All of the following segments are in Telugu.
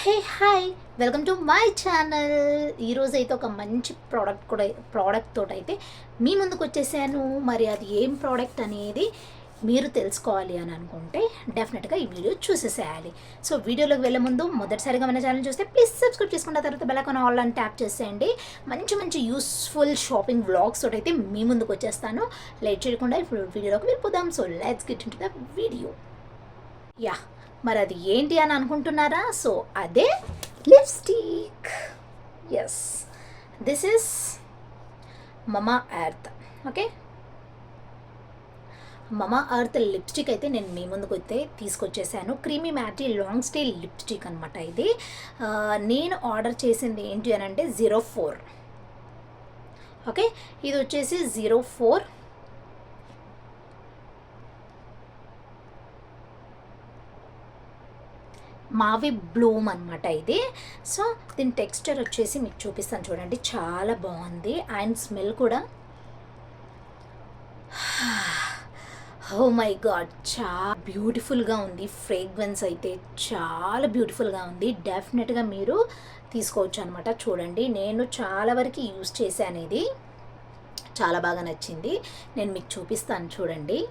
Hey hi welcome to my channel ఈరోజు అయితే ఒక మంచి ప్రోడక్ట్ కూడా ప్రోడక్ట్ తోటి అయితే మీ ముందుకు వచ్చేసాను. మరి అది ఏం ప్రోడక్ట్ అనేది మీరు తెలుసుకోవాలి అని అనుకుంటే డెఫినెట్గా ఈ వీడియో చూసేసేయాలి. సో వీడియోలోకి వెళ్ళే ముందు మొదటిసారిగా మన ఛానల్ చూస్తే ప్లీజ్ సబ్స్క్రైబ్ చేసుకున్న తర్వాత బెలకాన్ ఆల్ అని ట్యాప్ చేసేయండి. మంచి మంచి యూస్ఫుల్ షాపింగ్ వ్లాగ్స్ తోటి అయితే మీ ముందుకు వచ్చేస్తాను. లేట్ చేయకుండా ఇప్పుడు వీడియోలోకి వెళ్ళిపోదాం. So let's get into the video yeah మరి అది ఏంటి అని అనుకుంటున్నారా? సో అదే lipstick. Yes this is Mamaearth okay Mamaearth lipstick అయితే నేను మీ ముందుకు అయితే తీసుకొచ్చేసాను. Creamy matte long stay lipstick అనమాట ఇది. నేను ఆర్డర్ చేసింది ఏంటి అని అంటే జీరో ఫోర్ ఓకే ఇది వచ్చేసి జీరో ఫోర్ మావి బ్లూమ్ అనమాట ఇది. సో దీని టెక్స్చర్ వచ్చేసి మీకు చూపిస్తాను చూడండి. చాలా బాగుంది. అండ్ స్మెల్ కూడా. Oh ఓ మై గాడ్ చాలా బ్యూటిఫుల్గా ఉంది. ఫ్రేగ్రెన్స్ అయితే చాలా బ్యూటిఫుల్గా ఉంది. డెఫినెట్గా మీరు తీసుకోవచ్చు అనమాట చూడండి నేను చాలా వరకు యూస్ చేశాను ఇది. చాలా బాగా నచ్చింది. నేను మీకు చూపిస్తాను చూడండి.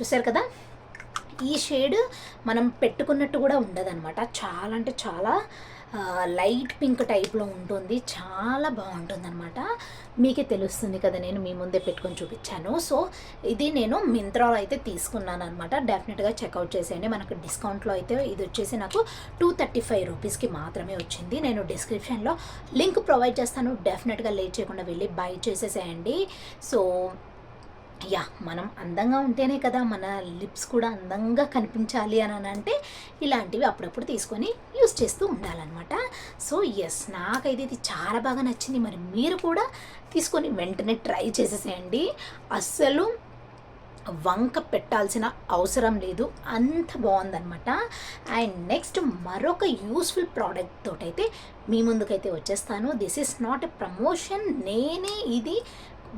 చూసారు కదా? ఈ షేడ్ మనం పెట్టుకున్నట్టు కూడా ఉండదన్నమాట. చాలా అంటే చాలా లైట్ పింక్ టైప్లో ఉంటుంది. చాలా బాగుంటుంది అనమాట మీకే తెలుస్తుంది కదా నేను మీ ముందే పెట్టుకొని చూపించాను. సో ఇది నేను మింత్రాలో అయితే తీసుకున్నాను అనమాట డెఫినెట్గా చెక్అవుట్ చేసేయండి. మనకు డిస్కౌంట్లో అయితే ఇది వచ్చేసి నాకు టూ థర్టీ ఫైవ్ రూపీస్కి మాత్రమే వచ్చింది. నేను డిస్క్రిప్షన్లో లింక్ ప్రొవైడ్ చేస్తాను. డెఫినెట్గా లేట్ చేయకుండా వెళ్ళి బై చేసేసేయండి. సో యా మనం అందంగా ఉంటేనే కదా మన లిప్స్ కూడా అందంగా కనిపించాలి అని అంటే ఇలాంటివి అప్పుడప్పుడు తీసుకొని యూస్ చేస్తూ ఉండాలన్నమాట. సో ఎస్ నాకైతే ఇది చాలా బాగా నచ్చింది. మరి మీరు కూడా తీసుకొని వెంటనే ట్రై చేసేసేయండి. అస్సలు వంక పెట్టాల్సిన అవసరం లేదు. అంత బాగుందన్నమాట. అండ్ నెక్స్ట్ మరొక యూస్ఫుల్ ప్రోడక్ట్ తోటైతే మీ ముందుకైతే వచ్చేస్తాను. This is not a promotion. నేనే ఇది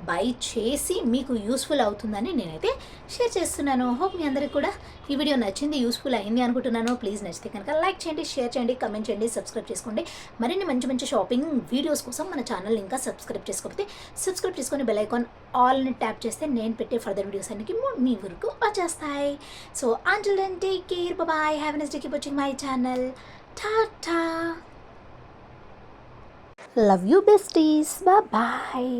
బై చేసి మీకు యూస్ఫుల్ అవుతుందని నేనైతే షేర్ చేస్తున్నాను. హోప్ మీ అందరికీ కూడా ఈ వీడియో నచ్చింది యూస్ఫుల్ అయింది అనుకుంటున్నాను. ప్లీజ్ నచ్చితే కనుక లైక్ చేయండి షేర్ చేయండి కమెంట్ చేయండి సబ్స్క్రైబ్ చేసుకోండి. మరిన్ని మంచి మంచి షాపింగ్ వీడియోస్ కోసం మన ఛానల్ ఇంకా సబ్స్క్రైబ్ చేసుకోకపోతే సబ్స్క్రైబ్ చేసుకొని బెల్ ఐకాన్ ఆల్ని ట్యాప్ చేస్తే నేను పెట్టే ఫర్దర్ వీడియోస్ అన్నికి మీ వరకు వచ్చేస్తాయి. So until then take care bye have nice day keep watching my channel tata love you besties bye